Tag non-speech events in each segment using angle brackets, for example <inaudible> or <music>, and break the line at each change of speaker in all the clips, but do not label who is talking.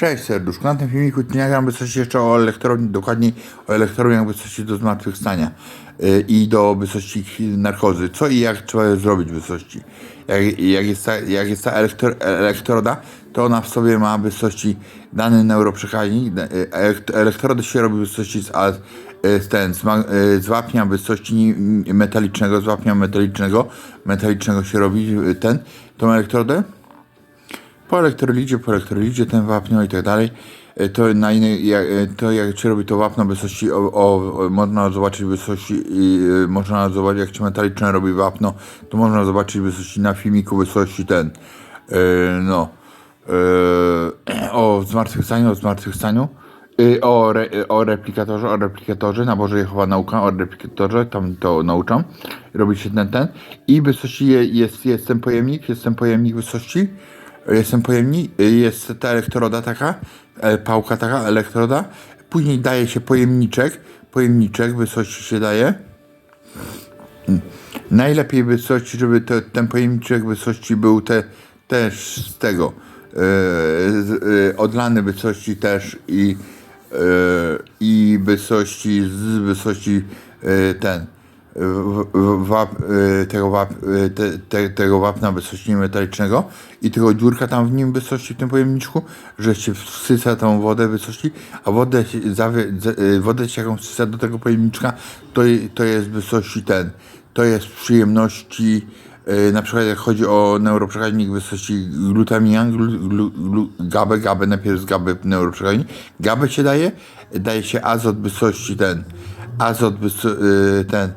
Cześć serduszku, na tym filmiku nagram by coś jeszcze o elektrowni, dokładniej o elektrowni jakby coś do zmartwychwstania yy, i do wysokości narkozy. Co i jak trzeba zrobić w wysokości. Jak, jak, jest ta, jak jest ta elektro, elektroda, to ona w sobie ma wysokości dany neuroprzekaźnik. Yy, elekt- Elektrodę się robi w wysokości z, yy, z, ten, z, z wapnia wysokości ni- metalicznego, z wapnia metalicznego, metalicznego się robi ten, tą elektrodę po elektrolicie, po elektrolicie ten wapno i tak dalej, e, to na innej, jak, e, to jak się robi to wapno wysokości, o, o, można zobaczyć wysokości, i, e, można zobaczyć jak się metaliczne robi wapno, to można zobaczyć wysokości na filmiku, wysokości ten, e, no, e, o zmartwychwstaniu, o zmartwychwstaniu, e, o, re, o replikatorze, o replikatorze, na Boże Jehowa nauka, o replikatorze, tam to nauczam, robi się ten, ten. I wysokości je, jest, jest ten pojemnik, jest ten pojemnik wysokości, Jestem pojemnik, jest ta elektroda taka, e, pałka taka, elektroda. Później daje się pojemniczek, pojemniczek wysokości się daje. Najlepiej wysokości, żeby te, ten pojemniczek wysokości był te, też z tego, e, odlany wysokości też i, e, i wysokości z wysokości e, ten wap, y, tego, wap, y, te, te, tego wapna wysokości metalicznego i tego dziurka tam w nim wysokości w tym pojemniczku, że się wsysa tą wodę wysokości, a wodę, zawie, y, wodę się jaką wsysa do tego pojemniczka, to, to jest wysokości ten, to jest przyjemności, na przykład jak chodzi o neuroprzekaźnik wysokości glutamian, glu, glu, glu, gabę, gabę, najpierw z gaby neuroprzekaźnik, gabę się daje, daje się azot wysokości ten, azot ten,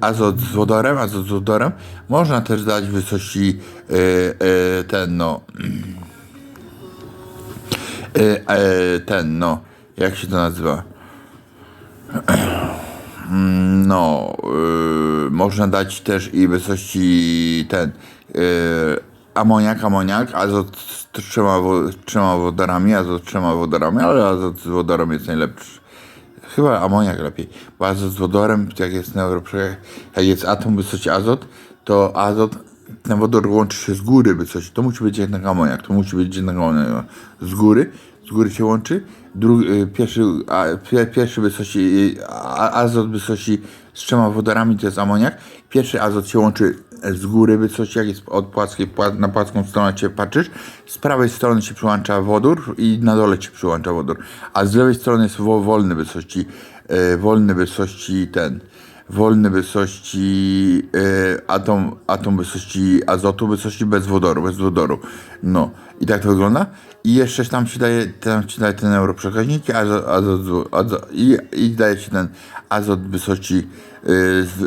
azot z wodorem, azot z wodorem. Można też dać w wysokości y, y, ten, no, <clears throat> ten, no, jak się to nazywa? <clears throat> No, y, można dać też i wysokości ten, amoniak, amoniak, azot z trzema, trzema wodorami, azot z trzema wodorami, ale azot z wodorem jest najlepszy. Chyba amoniak lepiej, bo azot z wodorem, jak jest neuroprzekaz, jak jest atom wysokości azot, to azot, ten wodór łączy się z góry wysokości, to musi być jednak amoniak, to musi być jednak amoniak. Z góry, z góry się łączy, y, pierwszy, a, pie- pierwszy wysokości, y, a- azot wysokości z trzema wodorami to jest amoniak, pierwszy azot się łączy z góry wysokości, jak jest od płaskiej, pła- na płaską stronę się patrzysz, z prawej strony się przyłącza wodór i na dole się przyłącza wodór, a z lewej strony jest wo, wolny wysokości, e, wolny wysokości ten, wolny wysokości e, atom, atom wysokości azotu, wysokości bez wodoru, bez wodoru, no. I tak to wygląda i jeszcze tam się daje, tam się daje te neuroprzekaźniki, azot, azot, azot i, i daje się ten azot wysokości, e, z,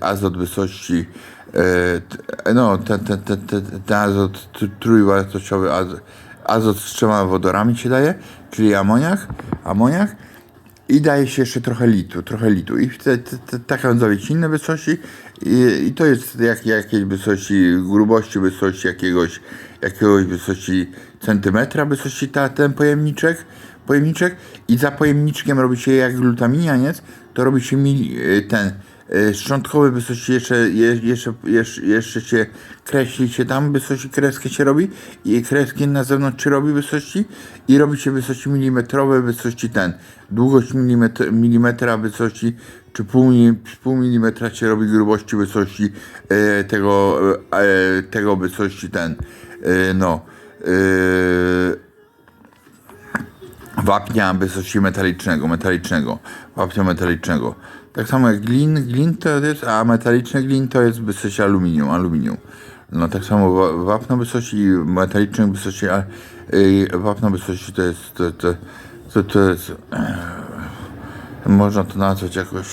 e, azot wysokości E, t- no, ten, ten, ten, ten, ten azot tr- trójwartościowy, azot, azot z trzema wodorami się daje, czyli amoniak, amoniak i daje się jeszcze trochę litu, trochę litu. I te, te, zawieć inne wysokości i, i to jest jak, jakieś wysokości, grubości wysokości jakiegoś, jakiegoś wysokości centymetra wysokości ta, ten pojemniczek, pojemniczek? I za pojemniczkiem robi się jak glutaminianiec, to robi się mili, ten e, szczątkowy wysokości jeszcze, je, jeszcze, jeszcze, jeszcze się kreśli się tam, wysokości kreskę się robi. I kreski na zewnątrz się robi wysokości i robi się wysokości milimetrowe, wysokości ten, długość milimetr, milimetra wysokości czy pół, pół milimetra się robi grubości wysokości e, tego, e, tego wysokości ten, e, no, e, wapnia wysokości metalicznego, metalicznego, wapnia metalicznego. Tak samo jak glin, glin to jest, a metaliczny glin to jest wysokość aluminium, aluminium. No tak samo wa- wapno wysokości i metaliczne wysokości, a y, wapno wysokości to jest, to, to, to, to jest, e, można to nazwać jakoś,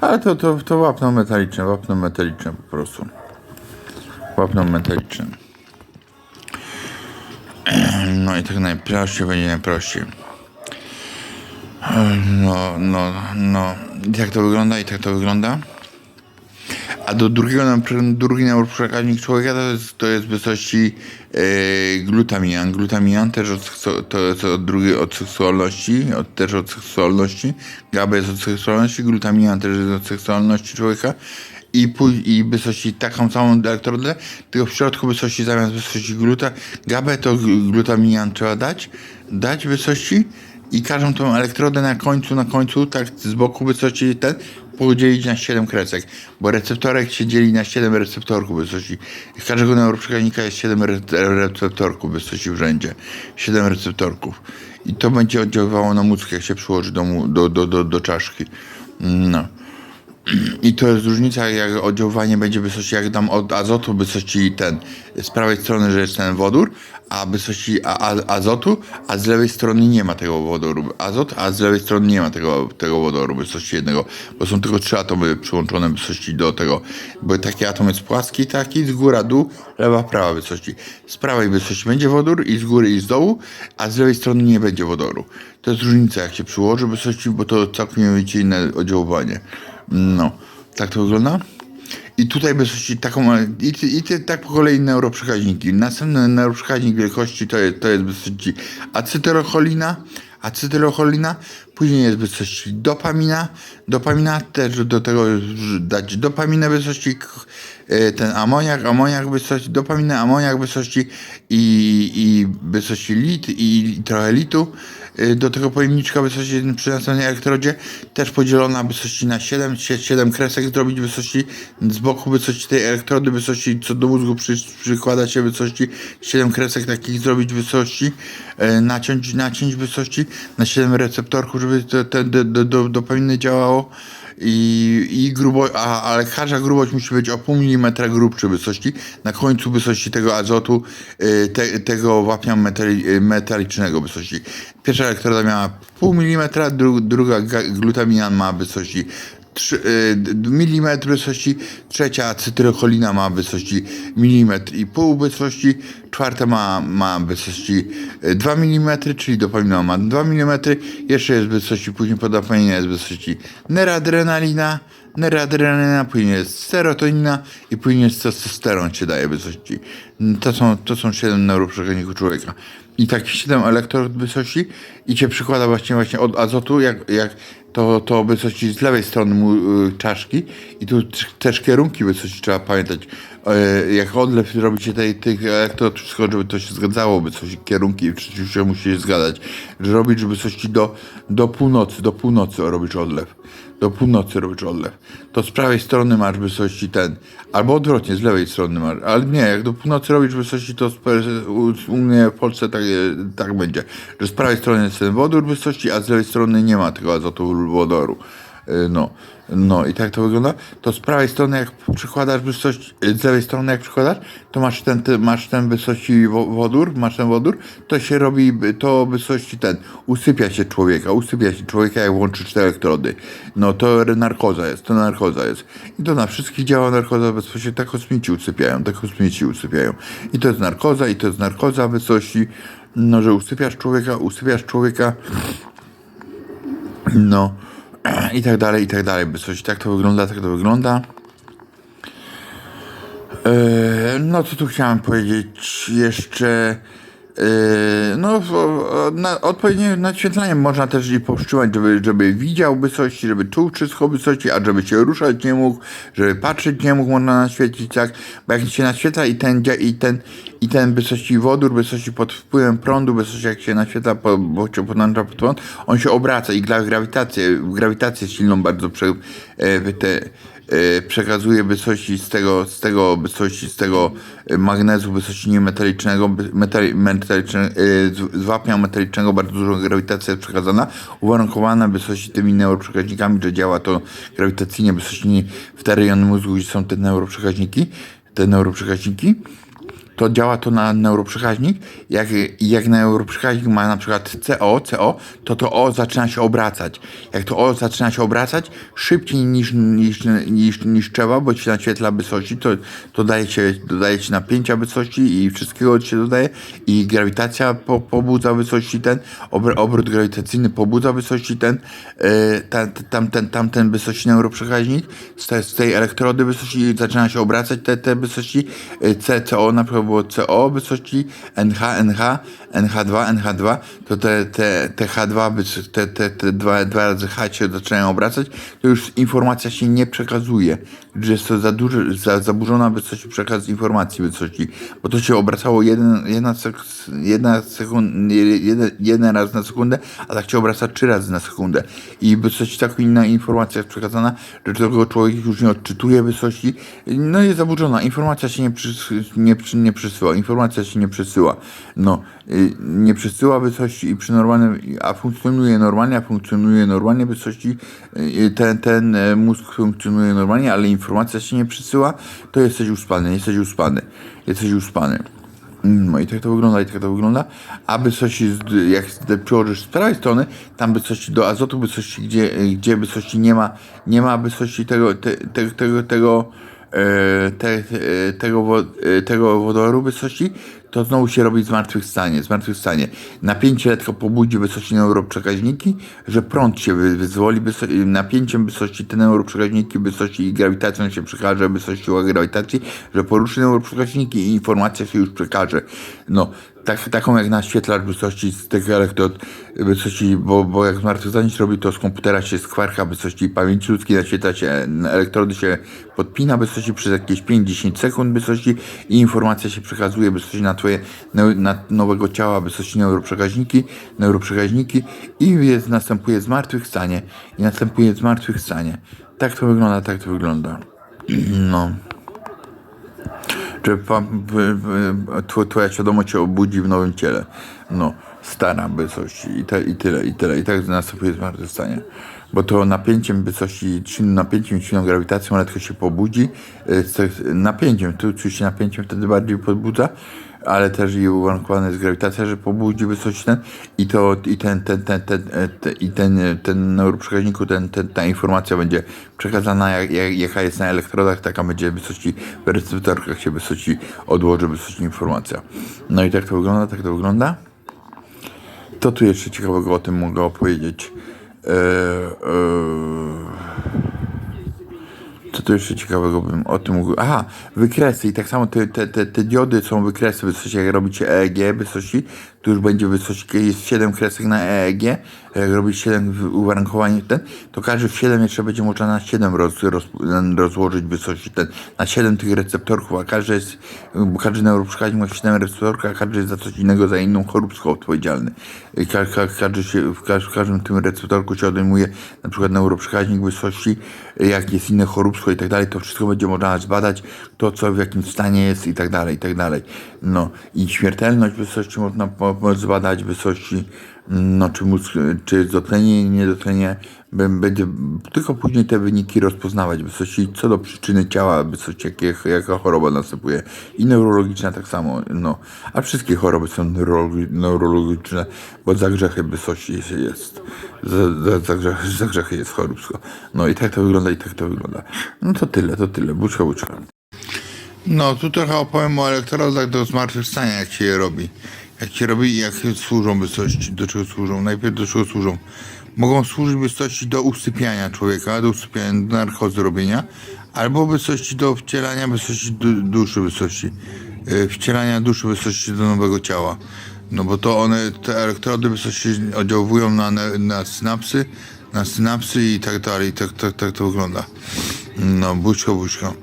ale to, to, to wapno metaliczne, wapno metaliczne po prostu. Wapno metaliczne. <clears throat> No i tak najprościej będzie najprościej. No, no, no. I tak to wygląda, i tak to wygląda. A do drugiego, drugi neuroprzekaźnik człowieka to jest, to jest w wysokości e, glutamian. Glutamian też od, to jest od drugiej od seksualności, od, też od seksualności. GABA jest od seksualności, glutamian też jest od seksualności człowieka. I, pój- i wysokości taką samą elektrodę, tylko w środku wysokości zamiast wysokości gluta, gabę to gl- glutaminian trzeba dać, dać wysokości i każdą tą elektrodę na końcu, na końcu, tak z boku wysokości ten, podzielić na 7 kresek, bo receptorek się dzieli na 7 receptorków wysokości. Z każdego neuroprzekaźnika jest 7 re- receptorków wysokości w rzędzie. 7 receptorków. I to będzie oddziaływało na mózg, jak się przyłoży do, do, do, do, do czaszki. No. <clears throat> I to jest różnica, jak oddziaływanie będzie wysokości, jak dam od azotu wysokości ten, z prawej strony, że jest ten wodór, a wysokości azotu, a z lewej strony nie ma tego wodoru. Azot, a z lewej strony nie ma tego, tego wodoru wysokości jednego, bo są tylko trzy atomy przyłączone wysokości do tego, bo taki atom jest płaski, taki z góra, dół, lewa, prawa wysokości. Z prawej wysokości będzie wodór i z góry i z dołu, a z lewej strony nie będzie wodoru. To jest różnica, jak się przyłoży wysokości, bo to całkowicie inne oddziaływanie. No, tak to wygląda. I tutaj wysokości taką, i, ty- i ty, tak po kolei neuroprzekaźniki. Następny neuroprzekaźnik wielkości to jest, to jest wysokości acetylocholina, acetylocholina, później jest wysokości dopamina, dopamina też do tego dać dopaminę wysokości, ten amoniak, amoniak wysokości, dopaminę, amoniak wysokości i, i wysokości lit i, trochę litu. Y, do tego pojemniczka wysokości przy następnej elektrodzie też podzielona wysokości na 7, 7 kresek zrobić wysokości z boku wysokości tej elektrody, wysokości co do mózgu przy, przykłada się wysokości 7 kresek takich zrobić wysokości, e, naciąć, naciąć wysokości na 7 receptorków, żeby to, te, do, do, do, dopaminy działało i, i grubo, a, ale każda grubość musi być o pół milimetra grubszy wysokości. Na końcu wysokości tego azotu, y, te, tego wapnia metali, y, metalicznego wysokości. Pierwsza elektroda miała pół milimetra, dru, druga ga- glutamina ma wysokości 3 mm wysokości, trzecia acetylocholina ma wysokości milimetr i pół wysokości, czwarta ma, ma wysokości y, 2 mm, czyli dopamina ma 2 mm, jeszcze jest wysokości, później po jest wysokości neradrenalina, neradrenalina, później jest serotonina i później jest testosteron się daje wysokości. To są, to są 7 neuroprzekaźników człowieka. I tak 7 elektrod wysokości i cię przykłada właśnie właśnie od azotu, jak, jak to, to wysokości z lewej strony mu, y, czaszki i tu też kierunki wysokości trzeba pamiętać. E, jak odlew robicie tej, tych elektrod, wszystko, żeby to się zgadzało, wysokości kierunki oczywiście musi się zgadzać. Robisz wysokości do, do północy, do północy robisz odlew. Do północy robisz odlew. To z prawej strony masz wysokości ten, albo odwrotnie, z lewej strony masz, ale nie, jak do północy robisz wysokości, to u, mnie w Polsce tak, e, tak będzie, że z prawej strony jest ten wodór wysokości, a z lewej strony nie ma tego azotu wodoru. E, No, no i tak to wygląda. To z prawej strony jak przykładasz wysokość, z lewej strony jak przykładasz, to masz ten, ty, masz ten wysokości wo- wodór, masz ten wodór, to się robi, to wysokości ten, usypia się człowieka, usypia się człowieka jak włączy te elektrody. No to narkoza jest, to narkoza jest. I to na wszystkich działa narkoza bezpośrednio, tak kosmici usypiają, tak kosmici usypiają. I to jest narkoza, i to jest narkoza wysokości, no że usypiasz człowieka, usypiasz człowieka, no <clears throat> i tak dalej, i tak dalej. By coś tak to wygląda, tak to wygląda. E, No co tu chciałem powiedzieć jeszcze. E, No, w- na, odpowiednie naświetlenie można też i powstrzymać, żeby, żeby widział wysokości, żeby czuł wszystko wysokości, a żeby się ruszać nie mógł, żeby patrzeć nie mógł, można naświetlić tak, bo jak się naświetla i ten, i ten, i ten wysokości wodór, wysokości pod wpływem prądu, wysokości jak się naświetla, po, bo się podłącza pod prąd, on się obraca i gra grawitację, grawitację silną bardzo prze, e, te, przekazuje wysokości z tego, z tego wysokości, z tego e, magnezu wysokości niemetalicznego, metali, metaliczne, e, z, wapnia metalicznego bardzo dużo grawitacja jest przekazana, uwarunkowana wysokości tymi neuroprzekaźnikami, że działa to grawitacyjnie wysokości w te rejony mózgu, gdzie są te neuroprzekaźniki, te neuroprzekaźniki to działa to na neuroprzekaźnik. Jak, jak neuroprzekaźnik ma na przykład CO, CO, to to O zaczyna się obracać. Jak to O zaczyna się obracać szybciej niż, niż, niż, niż trzeba, bo się naświetla wysokości, to, to daje się, dodaje napięcia wysokości i wszystkiego się dodaje i grawitacja po, pobudza wysokości ten, obr, obrót grawitacyjny pobudza wysokości ten, e, ta, tamten, tamten wysokości neuroprzekaźnik z, te, z tej elektrody wysokości zaczyna się obracać te, te wysokości e, C, CO, na przykład było CO wysokości, NH, NH, NH2, NH2, to te, te, te H2, wys- te, te, te dwa, dwa razy H się zaczynają obracać, to już informacja się nie przekazuje. Że jest to za duży, za, zaburzona wysokość przekaz informacji wysokości, bo to się obracało jeden, jedna, sek, jedna sekund, jeden, jeden raz na sekundę, a tak się obraca trzy razy na sekundę. I wysokość taka inna informacja jest przekazana, że tego człowiek już nie odczytuje wysokości, no jest zaburzona, informacja się nie, przys, nie, przy- nie przesyła, informacja się nie przesyła, no, nie przesyła wysokości i przy normalnym, a funkcjonuje normalnie, a funkcjonuje normalnie wysokości, y, ten, ten e, mózg funkcjonuje normalnie, ale informacja się nie przesyła, to jesteś uspany, jesteś uspany, jesteś uspany. No i tak to wygląda, i tak to wygląda. A wysokości, z- jak z- przełożysz z prawej strony, tam wysokości do azotu, wysokości, gdzie, gdzie wysokości nie ma, nie ma wysokości tego, te, te, tego, tego, te, e, tego, e, tego wodoru wysokości, to znowu się robi zmartwychwstanie, zmartwychwstanie. Napięcie lekko pobudzi wysokości neuroprzekaźniki, że prąd się wy- wyzwoli, wyso- napięciem wysokości te neuroprzekaźniki, wysokości i grawitacją się przekaże, wysokości grawitacji, że poruszy neuroprzekaźniki i informacja się już przekaże. No, tak, taką jak naświetlacz wysokości z tych elektrod, wysokości, bo, bo jak zmartwychwstanie się robi, to z komputera się skwarka wysokości pamięci ludzkiej, naświetla się, elektrody się podpina wysokości przez jakieś 5-10 sekund wysokości i informacja się przekazuje wysokości na twoje na nowego ciała, wysokości neuroprzekaźniki, neuroprzekaźniki i jest, następuje zmartwychwstanie i następuje zmartwychwstanie. Tak to wygląda, tak to wygląda. <clears throat> No że pa, w, w, tw, twoja świadomość się obudzi w nowym ciele. No, stara wysość i, te, i tyle, i tyle. I tak następuje zmartwychwstanie. Bo to napięciem wysości, silnym napięciem, silną grawitacją lekko się pobudzi. y, Z napięciem, tu oczywiście napięciem wtedy bardziej podbudza, ale też i uwarunkowana jest grawitacja, że pobudzi wysokość ten i to i ten, ten, ten, ten, e, te, i ten, e, ten neuroprzekaźniku, ten, ten, ta informacja będzie przekazana jak, jak, jaka jest na elektrodach, taka będzie w w receptorkach się wysokości odłoży wysokości informacja. No i tak to wygląda, tak to wygląda. To tu jeszcze ciekawego o tym mogę opowiedzieć. Eee, eee, co tu jeszcze ciekawego bym o tym mógł... Aha, wykresy i tak samo te, te, te, te diody są wykresy wysokości, jak robicie EEG wysokości, to już będzie wysokości, jest 7 kresek na EEG, jak robisz 7 w- uwarunkowań ten, to każdy w 7 jeszcze będzie można na 7 roz, roz, rozłożyć wysokości ten, na 7 tych receptorków, a każdy jest, każdy neuroprzekaźnik ma 7 receptorów, a każdy jest za coś innego, za inną choróbską odpowiedzialny. Ka, ka, każdy się, w, w każdym tym receptorku się odejmuje na przykład neuroprzekaźnik wysokości, jak jest inne choróbsko i tak dalej, to wszystko będzie można zbadać, to co w jakim stanie jest i tak dalej, i tak dalej. No i śmiertelność wysokości można po zbadać wysokości, no czy mózg, czy dotlenie, nie dotlenie, będzie tylko później te wyniki rozpoznawać wysokości co do przyczyny ciała, wysokości jakie, jaka choroba następuje i neurologiczna tak samo, no. A wszystkie choroby są neurologi, neurologiczne, bo za grzechy wysokości jest, jest. Za, za, za, grzechy, za grzechy jest choróbsko. No i tak to wygląda, i tak to wygląda. No to tyle, to tyle. Buczka, buczka. No, tu trochę opowiem o elektrodach do zmartwychwstania, jak się je robi. Jak się robi jak służą wysokości, do czego służą. Najpierw do czego służą. Mogą służyć wysokości do usypiania człowieka, do usypiania, do narkozy robienia, albo wysokości do wcielania wysokości du, duszy wysokości. Yy, wcielania duszy wysokości do nowego ciała. No bo to one, te elektrody wysokości oddziałują na, na synapsy, na synapsy i tak dalej. Tak, tak, tak to wygląda. No, buźko, buźko.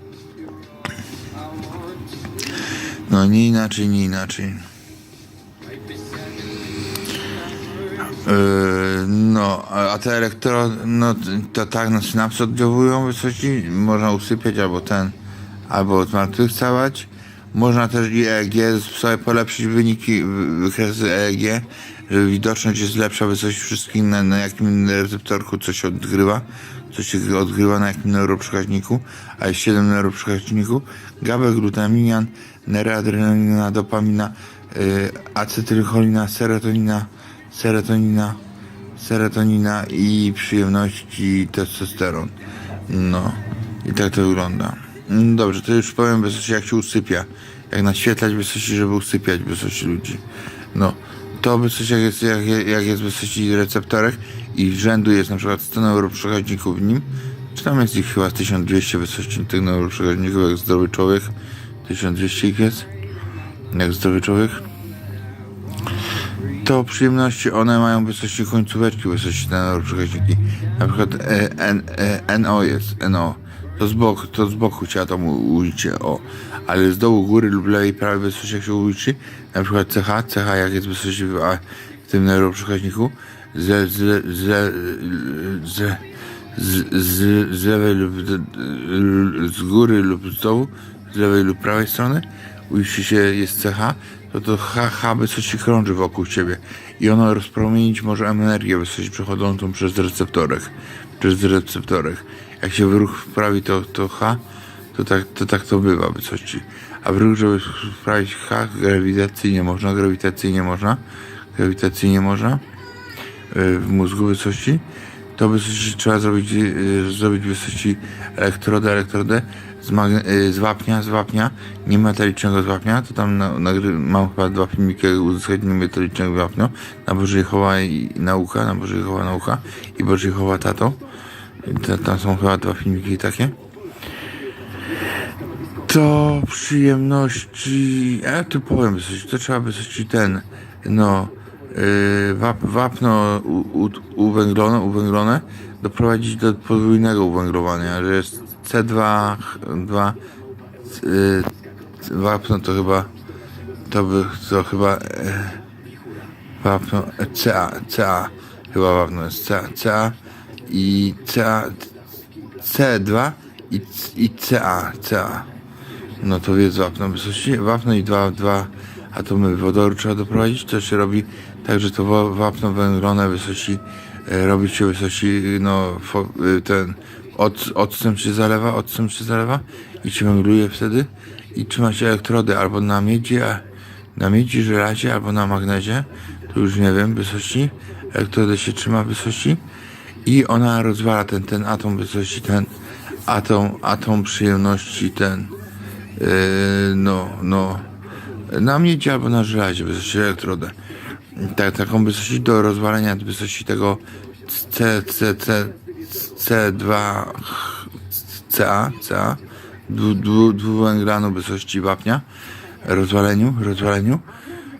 No nie inaczej, nie inaczej. No, a te elektrody, no to tak na synapsy oddziałują wysokości, można usypiać albo ten, albo zmartwychwstawać. Można też EEG sobie polepszyć wyniki, wy- wykresy EEG, żeby widoczność jest lepsza wysokość wszystkich, na, na jakim receptorku coś odgrywa, coś się odgrywa na jakim neuroprzekaźniku, a jest 7 neuroprzekaźników, GABA, glutaminian, nereadrenalina, dopamina, yy, acetylcholina, serotonina, serotonina, serotonina i przyjemności testosteron. No i tak to wygląda. No Dobrze, to już powiem wysokości jak się usypia. Jak naświetlać wysokości, żeby usypiać wysokości ludzi. No, to wysokość jak jest, jak, jak jest wysokości receptorek i rzędu jest na przykład 100 neuroprzekaźników w nim, czy tam jest ich chyba 1200 wysokości tych neuroprzekaźników, jak zdrowy człowiek. 1200 ich jest? Jak zdrowy człowiek? To przyjemności one mają wysokości końcóweczki, wysokości te neuroprzekaźniki. Na przykład e, N, e, NO jest, NO. to z boku, to z boku się atomu ujdzie, o. Ale z dołu góry lub lewej, prawej wysokości jak się uliczy, na przykład CH, CH jak jest wysokości w, a, w tym neuroprzekaźniku, z, z, z, z, z, z, z lewej lub z, z góry lub z dołu, z lewej lub prawej strony, ujrzy się jest CH, to to HH wysokości krąży wokół ciebie i ono rozpromienić może energię wysokości przechodzącą przez receptorek, przez receptorek. Jak się wyruch wprawi to, to H, to tak, to tak to bywa w wysokości. A wyruch, żeby wprawić H, grawitacyjnie można, grawitacyjnie można, grawitacyjnie można y, w mózgu wysokości, to wysokości trzeba zrobić, y, zrobić wysokości elektrodę, elektrodę z, magne- y, z wapnia, z wapnia, niemetalicznego z wapnia, to tam na, mam chyba dwa filmiki, jak uzyskać niemetalicznego wapnia, na Boże Jehowa i nauka, na Boże Jehowa nauka i Boże Jehowa tato. Te- Tam są chyba dwa filmiki takie. To przyjemności, ja tu powiem wysokości, to trzeba wysokości ten, no, yy, wap, wapno u, u, uwęglone, uwęglone doprowadzić do podwójnego uwęglowania, że jest C2, 2, yy, wapno to chyba, to by, to chyba, yy, wapno, e, CA, CA, chyba wapno jest CA, CA i CA, C2 i, i CA, CA. No to jest wapno wapno i dwa, dwa atomy wodoru trzeba doprowadzić. To się robi tak, że to wa- wapno węglone wysokości e, robi się wysokości, no e, ten od, odcem się zalewa, odcem się zalewa? I się węgluje wtedy? I trzyma się elektrody albo na miedzi, na miedzi, żelazie albo na magnezie, tu już nie wiem, wysokości, elektrody się trzyma wysokości i ona rozwala ten, ten atom wysokości, ten atom, atom przyjemności, ten yy, no, no na miedzi albo na żelazie wysokości elektrodę. Tak, taką wysokość do rozwalenia wysokości tego CCC C2CA, CA, dwuwęglanu wysokości wapnia, rozwaleniu, rozwaleniu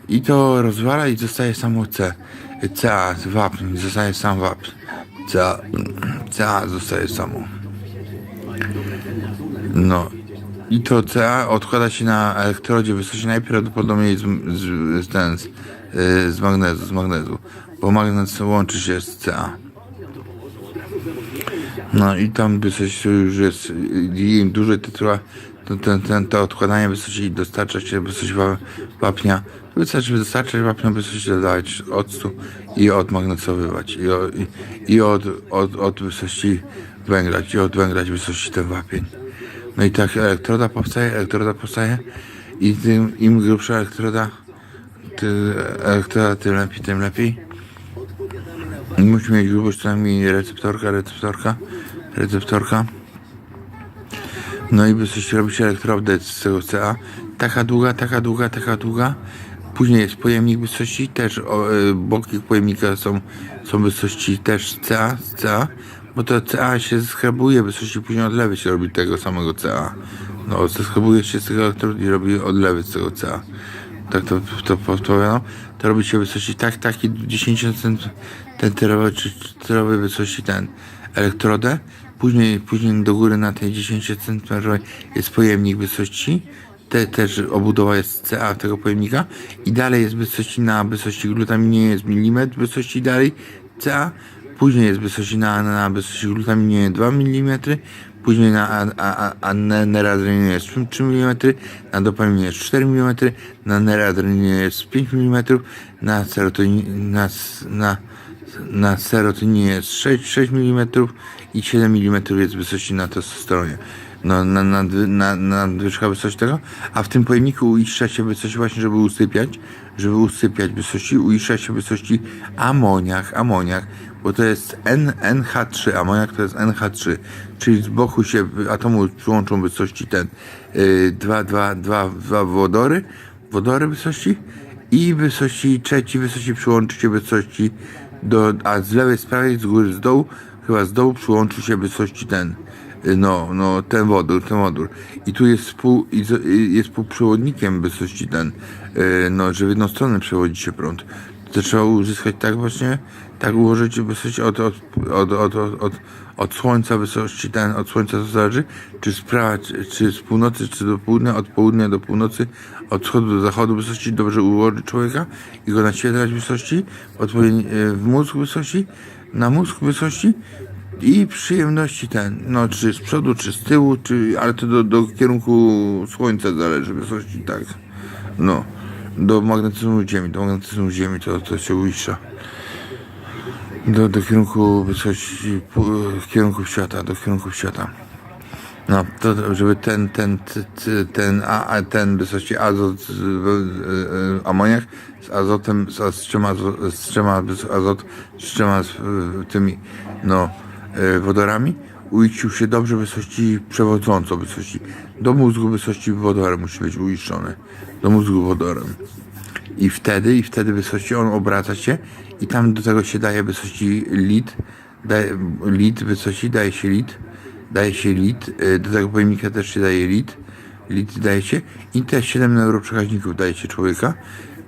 i to rozwala i zostaje samo C. CA, wapń, zostaje sam wapń. CA, CA zostaje samo. No. I to CA odkłada się na elektrodzie wysokości najprawdopodobniej z, z, z, ten, z, z magnezu, z magnezu, bo magnes łączy się z CA. No i tam wysokość już jest, im dłużej to to, ten, ten, to odkładanie wysokości i dostarcza się wysokość wa- wapnia, wystarczy dostarczać wapnia wysokości, dodawać octu i odmagnesowywać i, o, i, i od, od, od wysokości węglać i odwęglać wysokości ten wapień. No i tak elektroda powstaje, elektroda powstaje i tym, im grubsza elektroda, ty, elektroda tym lepiej, tym lepiej. I Musi mieć grubość co najmniej receptorka, receptorka, receptorka. No i wysokość robi się z tego CA. Taka długa, taka długa, taka długa. Później jest pojemnik wysokości, też o, y, boki pojemnika są, są wysokości też CA, CA, bo to CA się skrabuje wysokości, później odlewy się robi tego samego CA. No, skrabuje się z tego elektrodu i robi odlewy z tego CA. Tak to, to podpowiadam. To robi się wysokości tak, taki 10 centymetrowej czy centymetrowej wysokości ten elektrodę. Później, później do góry na tej 10 centymetrowej jest pojemnik wysokości. Te, też obudowa jest CA tego pojemnika i dalej jest wysokości na wysokości glutaminie jest milimetr wysokości dalej CA. Później jest wysokości na, na wysokości glutaminie 2 mm, później na a, a, a neradrynie jest 3 mm, na dopaminie jest 4 mm, na neradrynie jest 5 mm, na serotoninie, na, na, na serotoninie jest 6, 6 mm i 7 mm jest wysokości na testosteronie. No, na, na, na, na nadwyżka wysokości tego, a w tym pojemniku uiszcza się wysokość właśnie, żeby usypiać, żeby usypiać wysokości, uiszcza się wysokości amoniak, amoniak, bo to jest N, NH3, amoniak to jest NH3, czyli z boku się atomu przyłączą wysokości ten, yy, dwa, dwa, dwa, dwa wodory, wodory wysokości i wysokości trzeci wysokości przyłączy się wysokości do, a z lewej, z prawej, z góry, z dołu, chyba z dołu przyłączy się wysokości ten, y, no, no, ten wodór, ten wodór. I tu jest współ, y, jest współprzewodnikiem wysokości ten, y, no, że w jedną stronę przewodzi się prąd. to trzeba uzyskać tak właśnie, tak ułożyć wysokość od, od, od, od, od, od, od słońca wysokości ten, od słońca to zależy, czy z prawa, czy, czy z północy, czy do południa, od południa do północy, od wschodu do zachodu wysokości dobrze ułożyć człowieka i go naświetlać wysokości, e, w mózg wysokości, na mózg wysokości i przyjemności ten, no czy z przodu, czy z tyłu, czy, ale to do, do kierunku słońca zależy wysokości, tak. No, do magnetyzmu Ziemi, do magnetyzmu Ziemi to, to się uiszcza. Do, do kierunku wysokości, kierunku świata, do kierunku świata. No, to żeby ten, ten, ten, a, a ten wysokości azot, z- w- e, amoniak z azotem, z, z z wys- azot, z e, tymi, no, e, wodorami, uiścił się dobrze wysokości przewodząco wysokości. Do mózgu wysokości wodorem musi być uiszczony. Do mózgu wodorem. I wtedy, i wtedy wysokości on obraca się i tam do tego się daje wysokości lit, daje, lit wysokości, daje się lit, daje się lit, y, do tego pojemnika też się daje lit, lit daje się i te 7 neuroprzekaźników daje się człowieka,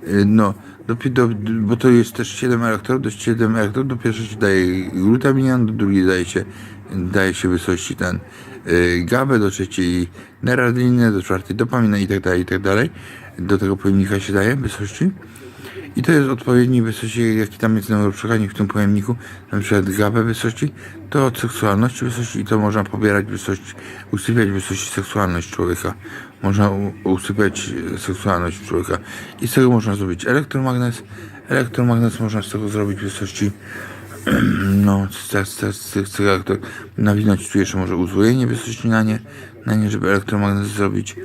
Y, no, do, do, bo to jest też 7 elektrodów, do 7 elektrodów, do pierwszej się daje glutaminian, do drugiej daje się, daje się wysokości ten y, GABę, do trzeciej neradlinę, do czwartej dopamina i tak dalej, i tak dalej. Do tego pojemnika się daje wysokości. I to jest odpowiedni wysokości, jaki tam jest neuroprzekaźnik w tym pojemniku, na przykład GABę wysokości, to od seksualności wysokości i to można pobierać wysokości, usypiać wysokości seksualność człowieka. Można usypiać seksualność człowieka. I z tego można zrobić elektromagnes. Elektromagnes można z tego zrobić wysokości <clears throat> no, z, z, z, tego to nawinąć tu jeszcze może uzwojenie wysokości na nie, na nie, żeby elektromagnes zrobić.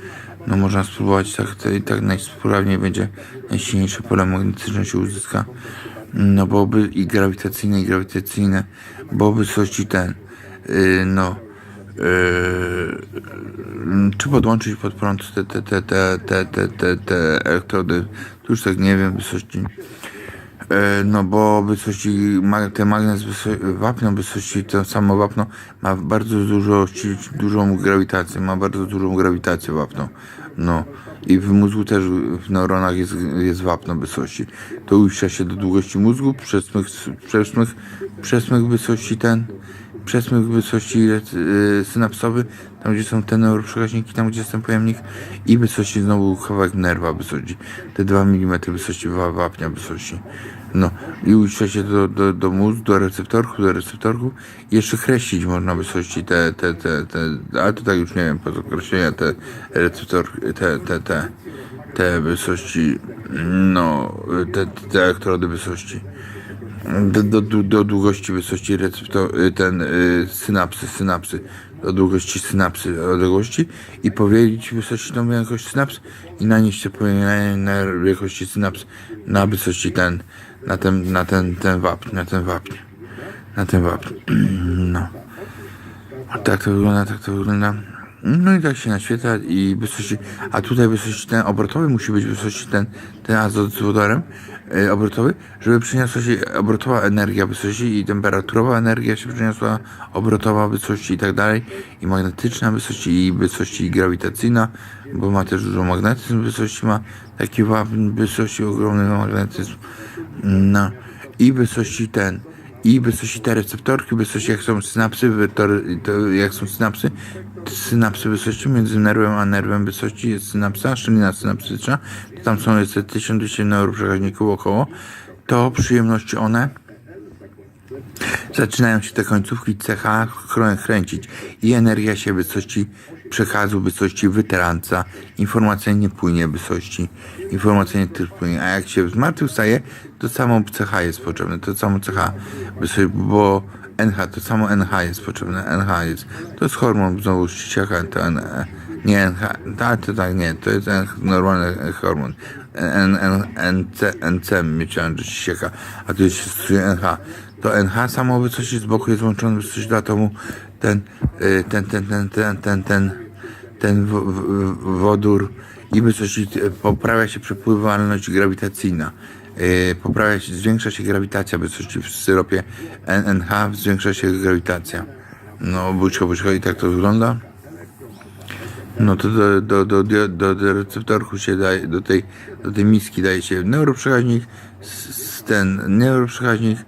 No można spróbować tak, i tak najsprawniej będzie najsilniejsze pole magnetyczne się uzyska. No byłoby i grawitacyjne, i grawitacyjne, bo wysokości ten, yy, no, yy, czy podłączyć pod prąd te, te, te, te, te, te, te, elektrody, tu już tak nie wiem, wysokości. E, No bo wysokości, ten magnes wapno wysokości, to samo wapno ma bardzo dużo, dużą grawitację, ma bardzo dużą grawitację wapno. No i w mózgu też, w neuronach jest, jest wapno wysokości. To uiszcza się do długości mózgu, przesmyk, przesmyk, przesmyk wysokości ten, przesmyk wysokości yy, synapsowy, tam gdzie są te neuroprzekaźniki, tam gdzie ten pojemnik i wysokości znowu kawałek nerwa wysokości, te 2 mm wysokości wa- wapnia wysokości. No. I uiszcza się do, do, do mózgu, do receptorków, do receptorków i jeszcze kreślić można wysokości te, te, te, te, ale to tak już nie wiem, po określenia te receptorki, te, te, te, te wysokości, no, te, te elektrody wysokości do, do, do, długości wysokości receptor, y, ten y, synapsy, synapsy, do długości synapsy, odległości i powiedzieć wysokości tą wielkość synaps i nanieść te powielenie na wielkości synaps na wysokości ten, na ten, na ten, ten wapń, na ten wapń, na ten wapń. <clears throat> No. Tak to wygląda, tak to wygląda. No i tak się naświetla i wysokości, a tutaj wysokości ten obrotowy musi być wysokości ten, ten azot z wodorem e, obrotowy, żeby przyniosła się obrotowa energia wysokości i temperaturowa energia się przyniosła, obrotowa wysokości i tak dalej, i magnetyczna wysokości i wysokości grawitacyjna, bo ma też dużo magnetyzm wysokości, ma taki wapń wysokości ogromny magnetyzm, no. I wysokości ten, i wysokości te receptorki, wysokości jak są synapsy, wektory, to jak są synapsy, synapsy wysokości między nerwem a nerwem wysokości jest synapsa, szczelina synapsyczna, to tam są jeszcze 1200 neuroprzekaźników około, to przyjemności one zaczynają się te końcówki CH chrę- kręcić i energia się wysokości przekazu, wysokości wytranca, informacja nie płynie wysokości, informacja nie też płynie, a jak się zmartwychwstaje, to samo CH jest potrzebne, to samo CH, wysokości, bo NH, to samo NH jest potrzebne, NH jest, to jest hormon znowu ścisiaka, to N, nie NH, tak, to tak, nie, to jest N, normalny hormon, N, N, NC, NC myślałem, że ścieka, a jest się stosuje NH, to NH samo wysokości z boku jest łączony wysokości do atomu, ten, y, ten, ten, ten, ten, ten, ten, ten w, wodór i wysokości y, poprawia się przepływalność grawitacyjna. Y, poprawia się, zwiększa się grawitacja wysokości w syropie NNH, zwiększa się grawitacja. No, błyszko, błyszko i tak to wygląda. No to do, do, do, do, do, do receptorku się daje, do tej, do tej miski daje się neuroprzekaźnik, ten neuroprzekaźnik,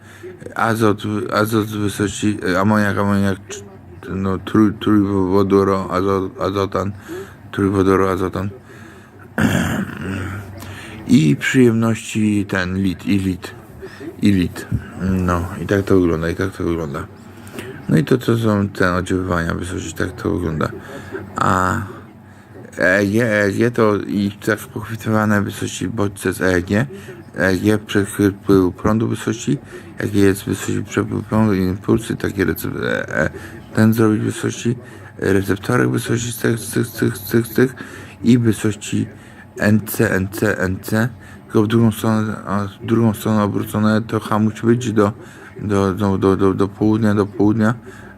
azot, azot w wysokości, amoniak, amoniak, no trój, trójwodoro, azot, azotan, trójwodoro, azotan <clears throat> i przyjemności ten lit, i lit, i lit. No i tak to wygląda, i tak to wygląda. No i to, to są te oddziaływania wysokości, tak to wygląda. A EEG, EEG to i tak pochwytywane wysokości bodźce z EEG, EEG przepływu prądu wysokości, jakie jest wysokości przepływu prądu i impulsy, takie recep- e, e, ten zrobić wysokości, receptorek wysokości tych, tych, tych, tych, tych i wysokości NC, NC, NC, tylko w drugą stronę, w drugą stronę obrócone to H musi być do, do, do, do, do, do południa, do południa,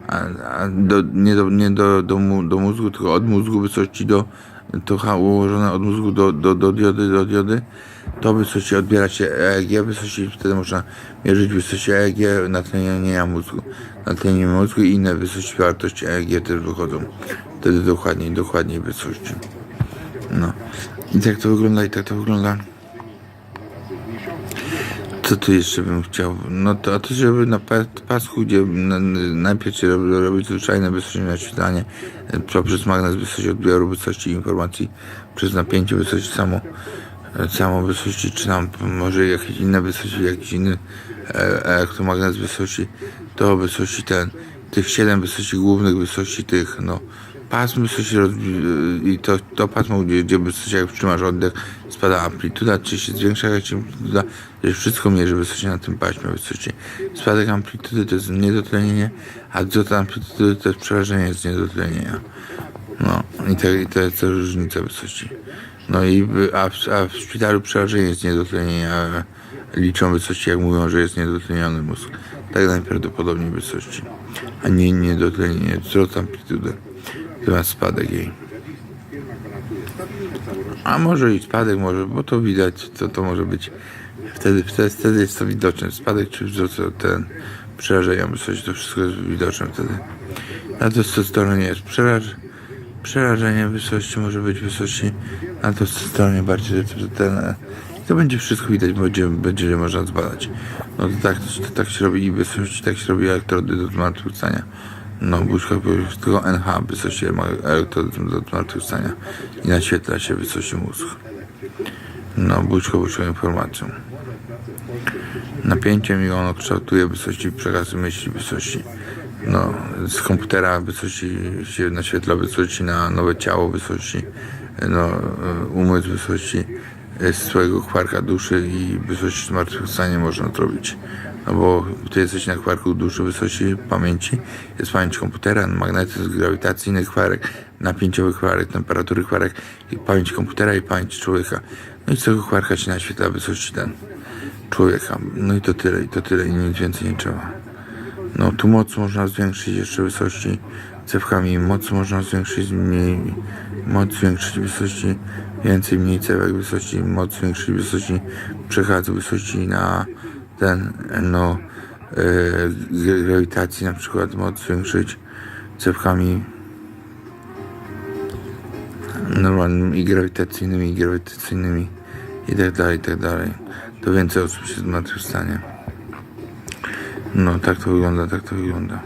a, a do, nie, do, nie do, do, mu- do mózgu, tylko od mózgu wysokości do, to H ułożone od mózgu do, do, do diody, do diody, to wysokości odbiera się EEG, wysokości, wtedy można mierzyć wysokości EEG, natlenienia mózgu, natlenienie mózgu i inne wysokości wartości EEG też wychodzą, wtedy dokładniej, dokładniej wysokości. No. I tak to wygląda, i tak to wygląda. Co tu jeszcze bym chciał? No to, a to żeby na pa- pasku, gdzie na, najpierw się robi, robi zwyczajne wysokości naświetlanie e, poprzez magnes wysokości odbioru, wysokości informacji, przez napięcie wysokości samo, e, samo wysokości, czy tam może jakieś inne wysokości, jakiś inny e, elektromagnes wysokości, to wysokości ten, tych siedem wysokości głównych, wysokości tych, no, pasm wysokości rozbi- i to, to pasmo, gdzie, gdzie wysokości, jak trzymasz oddech, spada amplituda, czy się zwiększa jakaś amplituda, że wszystko mierzy wysokości na tym paśmie wysokości. Spadek amplitudy to jest niedotlenienie, a wzrost amplitudy to jest przerażenie z niedotlenienia. No i to, i to jest to różnica wysokości. No i a w, a w szpitalu przerażenie jest niedotlenienia, liczą wysokości, jak mówią, że jest niedotleniony mózg. Tak najprawdopodobniej wysokości, a nie niedotlenienie, wzrost amplitudy zamiast spadek jej. A może i spadek może, bo to widać, to, to może być. Wtedy, wtedy, wtedy jest to widoczne. Spadek czy wzrost ten przerażenia wysokości, to wszystko jest widoczne wtedy. Na testosteronie jest przeraż, przerażenie wysokości, może być wysokości. Na testosteronie bardziej że ten, to będzie wszystko widać, będzie, będzie można zbadać. No to tak, to tak się robi i wysokości, tak się robi elektrody do zmartwychwstania. No, buźka tylko NH wysokości elektrody do zmartwychwstania i naświetla się wysokości mózg. No, buźko buźko informacją. Napięciem i ono kształtuje wysokości przekazu myśli wysokości. No, z komputera wysokości się naświetla wysokości na nowe ciało wysokości, no, e, umysł wysokości e, z swojego kwarka duszy i wysokości zmartwychwstania można to robić. No bo ty jesteś na kwarku duszy wysokości pamięci, jest pamięć komputera, magnetyzm grawitacyjny kwarek, napięciowy kwarek, temperatury kwarek, i pamięć komputera i pamięć człowieka. No i z tego kwarka się naświetla wysokości ten człowieka. No i to tyle, i to tyle, i nic więcej nie trzeba. No tu moc można zwiększyć jeszcze wysokości cewkami, moc można zwiększyć mniej, moc zwiększyć wysokości więcej, mniej cewek wysokości, moc zwiększyć wysokości przekazu wysokości na ten, no yy, grawitacji na przykład, moc zwiększyć cewkami normalnymi i grawitacyjnymi, i grawitacyjnymi i tak dalej, i tak dalej. To więcej osób się zmartwychwstanie. No tak to wygląda, tak to wygląda.